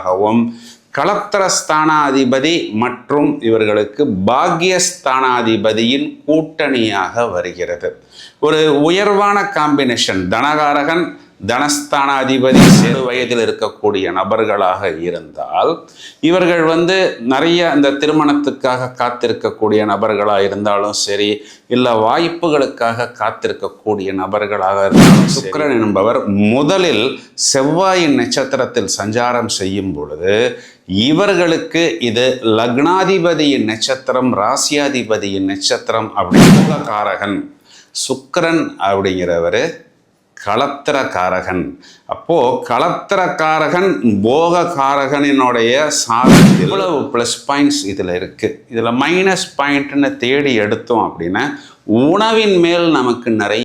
ஆகவும் களத்திரஸ்தானாதிபதி மற்றும் இவர்களுக்கு பாக்யஸ்தானாதிபதியின் கூட்டணியாக வருகிறது. ஒரு உயர்வான காம்பினேஷன் தனகாரகன் தனஸ்தானாதிபதி சிறு வயதில் இருக்கக்கூடிய நபர்களாக இருந்தால் இவர்கள் வந்து நிறைய இந்த திருமணத்துக்காக காத்திருக்கக்கூடிய நபர்களாக இருந்தாலும் சரி இல்லை வாய்ப்புகளுக்காக காத்திருக்கக்கூடிய நபர்களாக இருந்தாலும் சுக்கரன் என்பவர் முதலில் செவ்வாயின் நட்சத்திரத்தில் சஞ்சாரம் செய்யும் பொழுது இவர்களுக்கு இது லக்னாதிபதியின் நட்சத்திரம் ராசியாதிபதியின் நட்சத்திரம் அப்படிங்கிற காரகன். சுக்கரன் அப்படிங்கிறவர் களத்திரக்காரகன். அப்போ களத்திரக்காரகன் போகக்காரகனினுடைய சாதம் இவ்வளவு ப்ளஸ் பாயிண்ட்ஸ் இதில் இருக்கு. இதில் மைனஸ் பாயிண்ட்னு தேடி எடுத்தோம் அப்படின்னா உணவின் மேல் நமக்கு நிறைய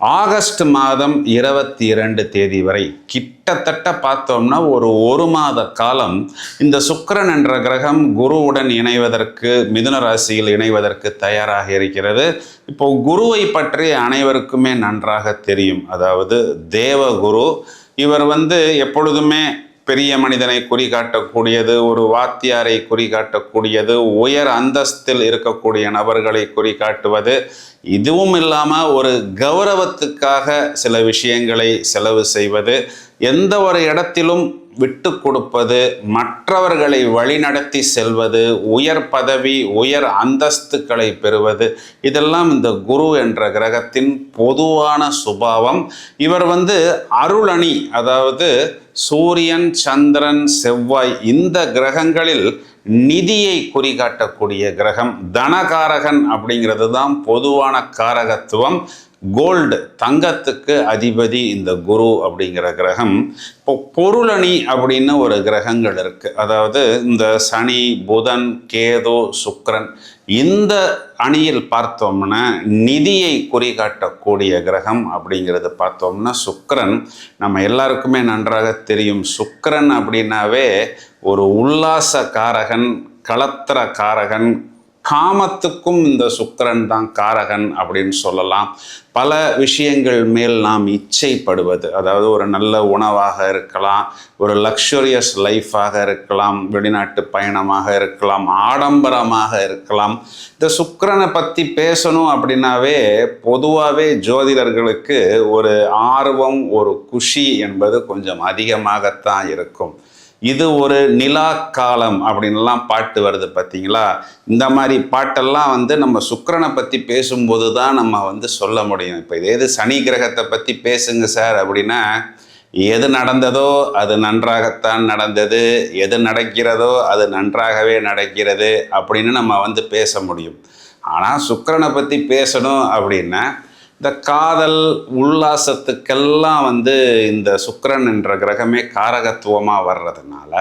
ஆகஸ்ட் மாதம் இருபத்தி இரண்டு தேதி வரை கிட்டத்தட்ட பார்த்தோம்னா ஒரு ஒரு மாத காலம் இந்த சுக்கரன் என்ற கிரகம் குருவுடன் இணைவதற்கு மிதுன ராசியில் இணைவதற்கு தயாராக இருக்கிறது. இப்போ குருவை பற்றி அனைவருக்குமே நன்றாக தெரியும். அதாவது தேவகுரு இவர் வந்து எப்பொழுதுமே பெரிய மனிதனை குறிகாட்டக்கூடியது ஒரு வாத்தியாரை குறிகாட்டக்கூடியது உயர் அந்தஸ்தில் இருக்கக்கூடிய நபர்களை குறிகாட்டுவது இதுவும் இல்லாமல் ஒரு கௌரவத்துக்காக சில விஷயங்களை செலவு செய்வது எந்த ஒரு இடத்திலும் விட்டு கொடுப்பது மற்றவர்களை வழிநடத்தி செல்வது உயர் பதவி உயர் அந்தஸ்துக்களை பெறுவது இதெல்லாம் இந்த குரு என்ற கிரகத்தின் பொதுவான சுபாவம். இவர் வந்து அருளணி அதாவது சூரியன் சந்திரன் செவ்வாய் இந்த கிரகங்களில் நிதியை குறிகாட்டக்கூடிய கிரகம் தனகாரகன் அப்படிங்கிறது தான் பொதுவான காரகத்துவம். கோல்டு தங்கத்துக்கு அதிபதி இந்த குரு அப்படிங்கிற கிரகம். இப்போ பொருளணி அப்படின்னு ஒரு கிரகங்கள் இருக்கு. அதாவது இந்த சனி புதன் கேது சுக்கரன் இந்த அணியில் பார்த்தோம்னா நிதியை குறிகாட்டக்கூடிய கிரகம் அப்படிங்கிறது பார்த்தோம்னா சுக்கரன். நம்ம எல்லாருக்குமே நன்றாக தெரியும். சுக்கரன் அப்படின்னாவே ஒரு உல்லாச காரகன் களத்திர காரகன் காமத்துக்கும் இந்த சுக்கரன் தான் காரகன் அப்படின்னு சொல்லலாம். பல விஷயங்கள் மேல் நாம் இச்சைப்படுவது. அதாவது ஒரு நல்ல உணவாக இருக்கலாம் ஒரு லக்ஸுரியஸ் லைஃபாக இருக்கலாம் வெளிநாட்டு பயணமாக இருக்கலாம் ஆடம்பரமாக இருக்கலாம். இந்த சுக்கிரனை பற்றி பேசணும் அப்படின்னாவே பொதுவாகவே ஜோதிடர்களுக்கு ஒரு ஆர்வம் ஒரு குஷி என்பது கொஞ்சம் அதிகமாகத்தான் இருக்கும். இது ஒரு நிலா காலம் அப்படின்லாம் பாட்டு வருது பார்த்தீங்களா? இந்த மாதிரி பாட்டெல்லாம் வந்து நம்ம சுக்கரனை பற்றி பேசும்போது தான் நம்ம வந்து சொல்ல முடியும். இப்போ இதே இது சனி கிரகத்தை பற்றி பேசுங்க சார் அப்படின்னா எது நடந்ததோ அது நன்றாகத்தான் நடந்தது எது நடக்கிறதோ அது நன்றாகவே நடக்கிறது அப்படின்னு நம்ம வந்து பேச முடியும். ஆனால் சுக்கரனை பற்றி பேசணும் அப்படின்னா இந்த காதல் உல்லாசத்துக்கெல்லாம் வந்து இந்த சுக்கரன் என்ற கிரகமே காரகத்துவமாக வர்றதுனால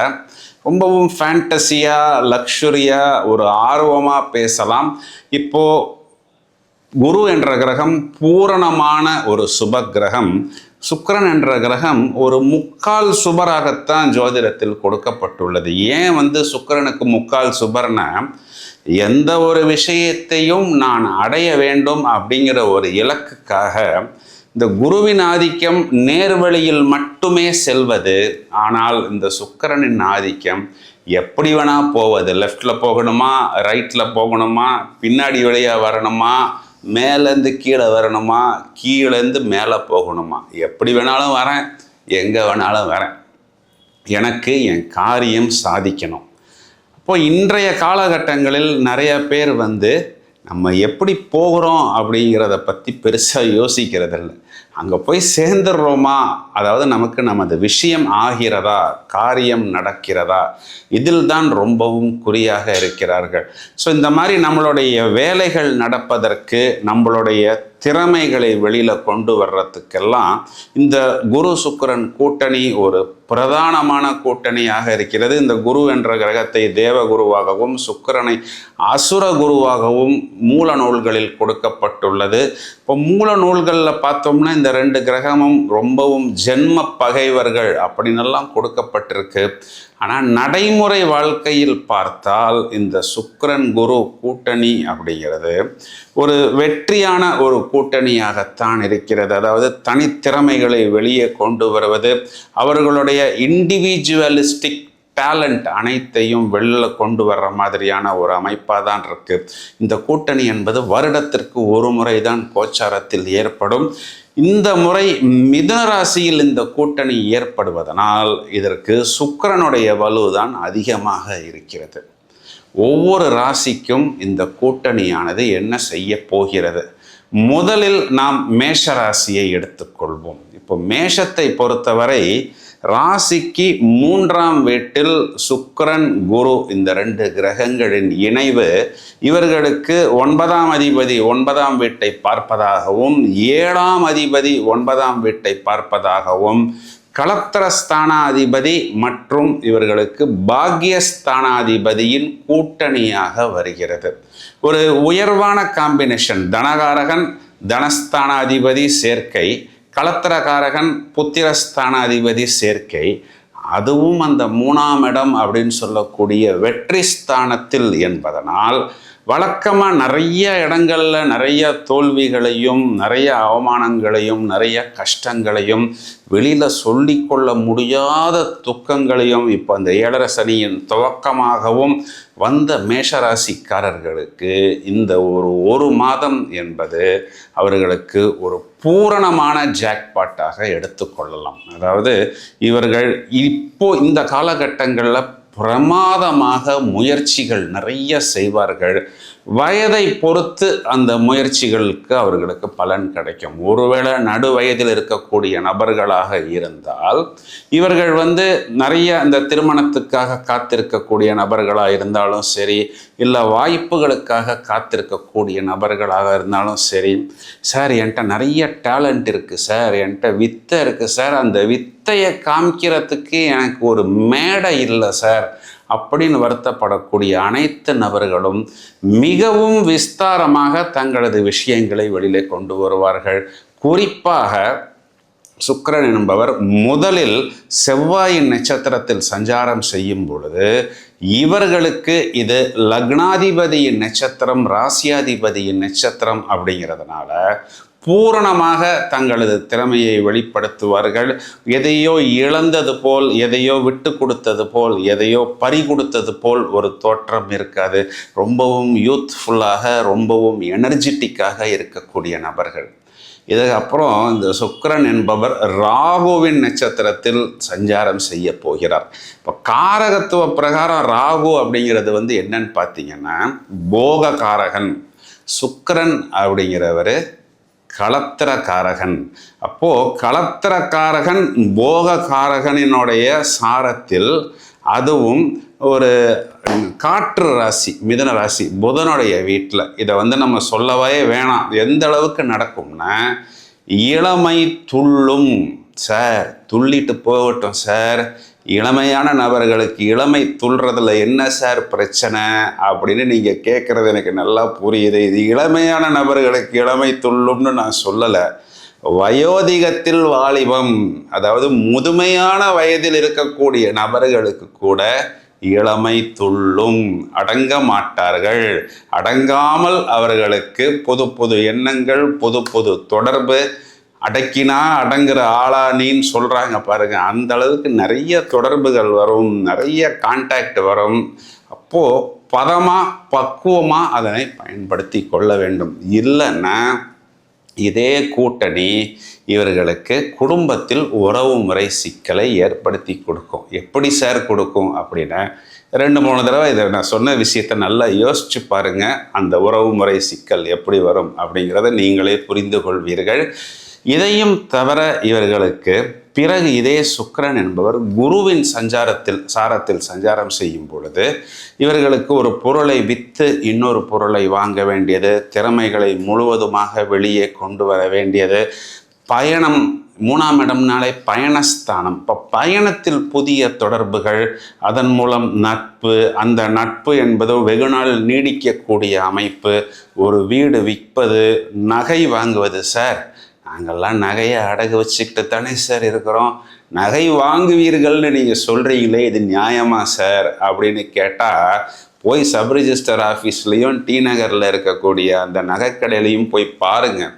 ரொம்பவும் ஃபேண்டசியாக லக்ஷுரியாக ஒரு ஆர்வமாக பேசலாம். இப்போது குரு என்ற கிரகம் பூரணமான ஒரு சுப கிரகம். சுக்கரன் என்ற கிரகம் ஒரு முக்கால் சுபராகத்தான் ஜோதிடத்தில் கொடுக்கப்பட்டுள்ளது. ஏன் வந்து சுக்கரனுக்கு முக்கால் சுபர்னா எந்த ஒரு விஷயத்தையும் நான் அடைய வேண்டும் அப்படிங்கிற ஒரு இலக்குக்காக இந்த குருவின் ஆதிக்கம் நேர்வழியில் மட்டுமே செல்வது. ஆனால் இந்த சுக்கிரனின் ஆதிக்கம் எப்படி வேணா போவது. லெஃப்டில் போகணுமா? ரைட்டில் போகணுமா? பின்னாடி வழியாக வரணுமா? மேலேருந்து கீழே வரணுமா? கீழேருந்து மேலே போகணுமா? எப்படி வேணாலும் வரேன். எங்கே வேணாலும் வரேன். எனக்கு என் காரியம் சாதிக்கணும். இப்போ இன்றைய காலகட்டங்களில் நிறைய பேர் வந்து நம்ம எப்படி போகிறோம் அப்படிங்கிறத பற்றி பெருசாக யோசிக்கிறதில்ல. அங்கே போய் சேர்ந்துடுறோமா? அதாவது நமக்கு நமது விஷயம் ஆகிறதா? காரியம் நடக்கிறதா? இதில் தான் ரொம்பவும் குறியாக இருக்கிறார்கள். ஸோ இந்த மாதிரி நம்மளுடைய வேலைகள் நடப்பதற்கு நம்மளுடைய திறமைகளை வெளியில் கொண்டு வர்றதுக்கெல்லாம் இந்த குரு சுக்கிரன் கூட்டணி ஒரு பிரதானமான கூட்டணியாக இருக்கிறது. இந்த குரு என்ற கிரகத்தை தேவகுருவாகவும் சுக்கரனை சுக்கிரனை அசுர குருவாகவும் மூல நூல்களில் கொடுக்கப்பட்டுள்ளது. இப்போ மூல நூல்களில் பார்த்தோம்னா இந்த ரெண்டு கிரகமும் ரொம்பவும் ஜென்ம பகைவர்கள் அப்படின்னெல்லாம் கொடுக்கப்பட்டிருக்கு. ஆனால் நடைமுறை வாழ்க்கையில் பார்த்தால் இந்த சுக்கரன் குரு கூட்டணி அப்படிங்கிறது ஒரு வெற்றியான ஒரு கூட்டணியாகத்தான் இருக்கிறது. அதாவது தனித்திறமைகளை வெளியே கொண்டு வருவது அவர்களுடைய இண்டிவிஜுவலிஸ்டிக் டேலண்ட் அனைத்தையும் வெளில கொண்டு வர்ற மாதிரியான ஒரு அமைப்பாக தான் இருக்குது இந்த கூட்டணி என்பது வருடத்திற்கு ஒரு முறை தான் கோச்சாரத்தில் ஏற்படும். இந்த முறை மிதன ராசியில் இந்த கூட்டணி ஏற்படுவதனால் இதற்கு சுக்கரனுடைய வலுதான் அதிகமாக இருக்கிறது. ஒவ்வொரு ராசிக்கும் இந்த கூட்டணியானது என்ன செய்ய போகிறது? முதலில் நாம் மேஷ ராசியை எடுத்துக்கொள்வோம். இப்போ மேஷத்தை பொறுத்தவரை ராசிக்கு மூன்றாம் வீட்டில் சுக்கரன் குரு இந்த ரெண்டு கிரகங்களின் இணைவு. இவர்களுக்கு ஒன்பதாம் அதிபதி ஒன்பதாம் வீட்டை பார்ப்பதாகவும் ஏழாம் அதிபதி ஒன்பதாம் வீட்டை பார்ப்பதாகவும் கலத்திரஸ்தானாதிபதி மற்றும் இவர்களுக்கு பாக்யஸ்தானாதிபதியின் கூட்டணியாக வருகிறது. ஒரு உயர்வான காம்பினேஷன் தனகாரகன் தனஸ்தானாதிபதி சேர்க்கை களத்திரகாரகன் புத்திரஸ்தானாதிபதி சேர்க்கை. அதுவும் அந்த மூணாம் இடம் அப்படின்னு சொல்லக்கூடிய வெற்றி ஸ்தானத்தில் என்பதனால் வழக்கமாக நிறைய இடங்களில் நிறைய தோல்விகளையும் நிறைய அவமானங்களையும் நிறைய கஷ்டங்களையும் வெளியில் சொல்லிக்கொள்ள முடியாத துக்கங்களையும் இப்போ அந்த ஏழரை சனியின் துவக்கமாகவும் வந்த மேஷராசிக்காரர்களுக்கு இந்த ஒரு ஒரு மாதம் என்பது அவர்களுக்கு ஒரு பூரணமான ஜாக்பாட்டாக எடுத்துக்கொள்ளலாம். அதாவது இவர்கள் இப்போ இந்த காலகட்டங்களில் பிரமாதமாக முயற்சிகள் நிறைய செய்வார்கள். வயதை பொறுத்து அந்த முயற்சிகளுக்கு அவர்களுக்கு பலன் கிடைக்கும். ஒருவேளை நடு வயதில் இருக்கக்கூடிய நபர்களாக இருந்தால் இவர்கள் வந்து நிறைய இந்த திருமணத்துக்காக காத்திருக்கக்கூடிய நபர்களாக இருந்தாலும் சரி இல்லை வாய்ப்புகளுக்காக காத்திருக்கக்கூடிய நபர்களாக இருந்தாலும் சரி சார் என்கிட்ட நிறைய டேலண்ட் இருக்குது சார். என்கிட்ட வித்தை இருக்குது சார். அந்த வித்தையை காமிக்கிறதுக்கு எனக்கு ஒரு மேடை இல்லை சார். அப்படின்னு வருத்தப்படக்கூடிய அனைத்து நபர்களும் மிகவும் விஸ்தாரமாக தங்களது விஷயங்களை வெளியிலே கொண்டு வருவார்கள். குறிப்பாக சுக்கரன் என்பவர் முதலில் செவ்வாயின் நட்சத்திரத்தில் சஞ்சாரம் செய்யும் பொழுது இவர்களுக்கு இது லக்னாதிபதியின் நட்சத்திரம் ராசியாதிபதியின் நட்சத்திரம் அப்படிங்கிறதுனால பூரணமாக தங்களது திறமையை வெளிப்படுத்துவார்கள். எதையோ இழந்தது போல் எதையோ விட்டு கொடுத்தது போல் எதையோ பறி கொடுத்தது போல் ஒரு தோற்றம் இருக்காது. ரொம்பவும் யூத்ஃபுல்லாக ரொம்பவும் எனர்ஜெட்டிக்காக இருக்கக்கூடிய நபர்கள். இதுக்கப்புறம் இந்த சுக்கரன் என்பவர் ராகுவின் நட்சத்திரத்தில் சஞ்சாரம் செய்ய போகிறார். இப்போ காரகத்துவ பிரகாரம் ராகு அப்படிங்கிறது வந்து என்னன்னு பார்த்தீங்கன்னா போக காரகன் சுக்கரன் அப்படிங்கிறவர் களத்திரக்காரகன். அப்போ களத்திரக்காரகன் போகக்காரகனினுடைய சாரத்தில் அதுவும் ஒரு காற்று ராசி மிதன ராசி புதனுடைய வீட்டில். இதை வந்து நம்ம சொல்லவே வேணாம். எந்த அளவுக்கு நடக்கும்னா இளமை துள்ளும் சார். துள்ளிட்டு போகட்டும் சார். இளமையான நபர்களுக்கு இளமை துள்றதுல என்ன சார் பிரச்சனை அப்படின்னு நீங்கள் கேட்குறது எனக்கு நல்லா புரியுது. இது இளமையான நபர்களுக்கு இளமை துள்ளும்னு நான் சொல்லலை. வயோதிகத்தில் வாலிபம் அதாவது முதுமையான வயதில் இருக்கக்கூடிய நபர்களுக்கு கூட இளமை துள்ளும். அடங்க மாட்டார்கள். அடங்காமல் அவர்களுக்கு புது புது எண்ணங்கள் புது புது தொடர்பு அடக்கினா அடங்குற ஆளா நீன்னு சொல்கிறாங்க பாருங்கள் அந்த அளவுக்கு நிறைய தொடர்புகள் வரும் நிறைய கான்டாக்ட் வரும். அப்போது பதமாக பக்குவமாக அதனை பயன்படுத்தி கொள்ள வேண்டும். இல்லைன்னா இதே கூட்டணி இவர்களுக்கு குடும்பத்தில் உறவு முறை சிக்கலை ஏற்படுத்தி கொடுக்கும். எப்படி சார் கொடுக்கும் அப்படின்னா ரெண்டு மூணு தடவை இதை நான் சொன்ன விஷயத்தை நல்லா யோசிச்சு பாருங்கள் அந்த உறவு முறை சிக்கல் எப்படி வரும் அப்படிங்கிறத நீங்களே புரிந்து கொள்வீர்கள். இதையும் தவிர இவர்களுக்கு பிறகு இதே சுக்கரன் என்பவர் குருவின் சஞ்சாரத்தில் சாரத்தில் சஞ்சாரம் செய்யும் பொழுது இவர்களுக்கு ஒரு பொருளை விற்று இன்னொரு பொருளை வாங்க வேண்டியது திறமைகளை முழுவதுமாக வெளியே கொண்டு வர வேண்டியது பயணம் மூணாம் இடம்னாலே பயணஸ்தானம். இப்போ பயணத்தில் புதிய தொடர்புகள் அதன் மூலம் நட்பு அந்த நட்பு என்பது வெகுநாள் நீடிக்கக்கூடிய அமைப்பு. ஒரு வீடு விற்பது நகை வாங்குவது சார் நாங்கள்லாம் நகையை அடகு வச்சுக்கிட்டு தானே சார் இருக்கிறோம். நகை வாங்குவீர்கள்னு நீங்கள் சொல்கிறீங்களே இது நியாயமா சார்? அப்படின்னு கேட்டால் போய் சப் ரிஜிஸ்டர் ஆஃபீஸ்லேயும் டி நகரில் இருக்கக்கூடிய அந்த நகைக்கடையிலையும் போய் பாருங்கள்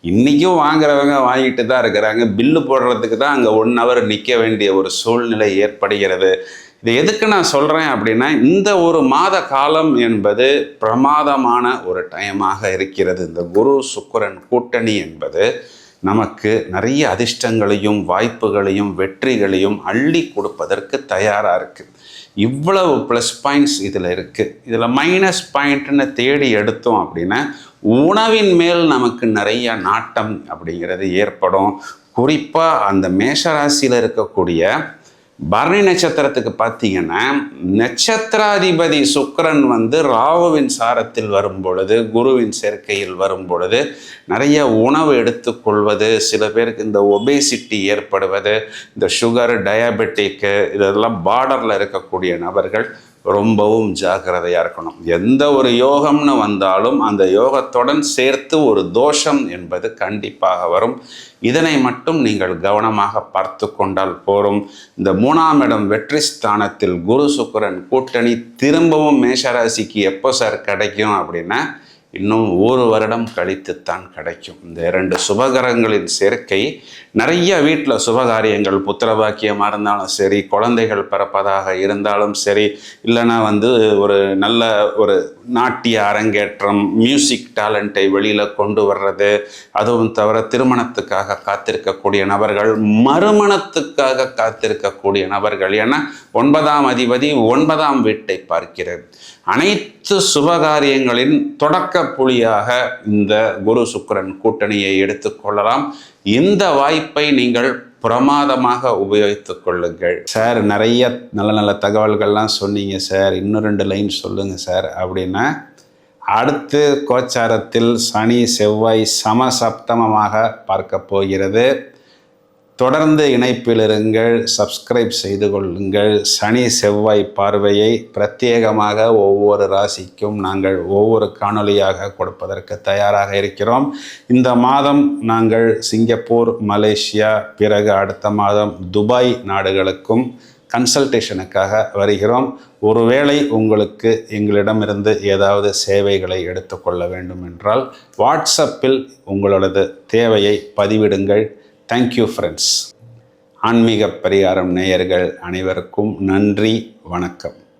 இன்றைக்கும் வாங்குறவங்க வாங்கிட்டு தான் இருக்கிறாங்க. பில்லு போடுறதுக்கு தான் அங்கே ஒன் ஹவர் நிற்க வேண்டிய ஒரு சூழ்நிலை ஏற்படுகிறது. இது எதுக்கு நான் சொல்கிறேன் அப்படின்னா இந்த ஒரு மாத காலம் என்பது பிரமாதமான ஒரு டைமாக இருக்கிறது. இந்த குரு சுக்கரன் கூட்டணி என்பது நமக்கு நிறைய அதிர்ஷ்டங்களையும் வாய்ப்புகளையும் வெற்றிகளையும் அள்ளி கொடுப்பதற்கு தயாராக இருக்குது இவ்வளவு ப்ளஸ் பாயிண்ட்ஸ் இதில் இருக்குது இதில் மைனஸ் பாயிண்ட்னு தேடி எடுத்தோம் அப்படின்னா உணவின் மேல் நமக்கு நிறைய நாட்டம் அப்படிங்கிறது ஏற்படும். குறிப்பாக அந்த மேஷராசியில் இருக்கக்கூடிய பரணி நட்சத்திரத்துக்கு பார்த்தீங்கன்னா நட்சத்திராதிபதி சுக்கரன் வந்து ராகுவின் சாரத்தில் வரும் பொழுது குருவின் சேர்க்கையில் வரும் பொழுது நிறைய உணவு எடுத்துக்கொள்வது சில பேருக்கு இந்த ஒபேசிட்டி ஏற்படுவது இந்த சுகர் டயபெட்டிக்கு இதெல்லாம் பார்டரில் இருக்கக்கூடிய நபர்கள் ரொம்பவும் ஜாக்கிரதையாக இருக்கணும். எந்த ஒரு யோகம்னு வந்தாலும் அந்த யோகத்துடன் சேர்த்து ஒரு தோஷம் என்பது கண்டிப்பாக வரும். இதனை மட்டும் நீங்கள் கவனமாக பார்த்து கொண்டால் போரும். இந்த மூணாம் இடம் வெற்றி ஸ்தானத்தில் குரு சுக்கரன் கூட்டணி திரும்பவும் மேஷராசிக்கு எப்போ சார் கிடைக்கும் அப்படின்னா இன்னும் ஒரு வருடம் கழித்துத்தான் கிடைக்கும். இந்த இரண்டு சுபகரங்களின் சேர்க்கை நிறைய வீட்டில் சுபகாரியங்கள் புத்திரபாக்கியமாக இருந்தாலும் சரி குழந்தைகள் பிறப்பதாக இருந்தாலும் சரி இல்லைனா வந்து ஒரு நல்ல ஒரு நாட்டிய அரங்கேற்றம் மியூசிக் டேலண்ட்டை வெளியில் கொண்டு வர்றது அதுவும் தவிர திருமணத்துக்காக காத்திருக்கக்கூடிய நபர்கள் மறுமணத்துக்காக காத்திருக்கக்கூடிய நபர்கள் என ஒன்பதாம் அதிபதி ஒன்பதாம் வீட்டை பார்க்கிறது அனைத்து சுபகாரியங்களின் தொடக்க புள்ளியாக இந்த குரு சுக்கரன் கூட்டணியை எடுத்துக்கொள்ளலாம் இந்த வாய்ப்பை நீங்கள் பிரமாதமாக உபயோகித்து கொள்ளுங்கள். சார் நிறைய நல்ல நல்ல தகவல்கள்லாம் சொன்னீங்க சார். இன்னும் ரெண்டு லைன் சொல்லுங்கள் சார் அப்படின்னா அடுத்து கோச்சாரத்தில் சனி செவ்வாய் சமசப்தமமாக பார்க்க போகிறது. தொடர்ந்து இணைப்பில் இருங்கள் சப்ஸ்கிரைப் செய்து கொள்ளுங்கள். சனி செவ்வாய் பார்வையை பிரத்யேகமாக ஒவ்வொரு ராசிக்கும் நாங்கள் ஒவ்வொரு காணொளியாக கொடுப்பதற்கு தயாராக இருக்கிறோம். இந்த மாதம் நாங்கள் சிங்கப்பூர் மலேசியா பிறகு அடுத்த மாதம் துபாய் நாடுகளுக்கும் கன்சல்டேஷனுக்காக வருகிறோம். ஒருவேளை உங்களுக்கு எங்களிடமிருந்து ஏதாவது சேவைகளை எடுத்துக்கொள்ள வேண்டும் என்றால் வாட்ஸ்அப்பில் உங்களது தேவையை பதிவிடுங்கள். தேங்க்யூ ஃப்ரெண்ட்ஸ் ஆன்மீக பரிகாரம் நேயர்கள் அனைவருக்கும் நன்றி வணக்கம்.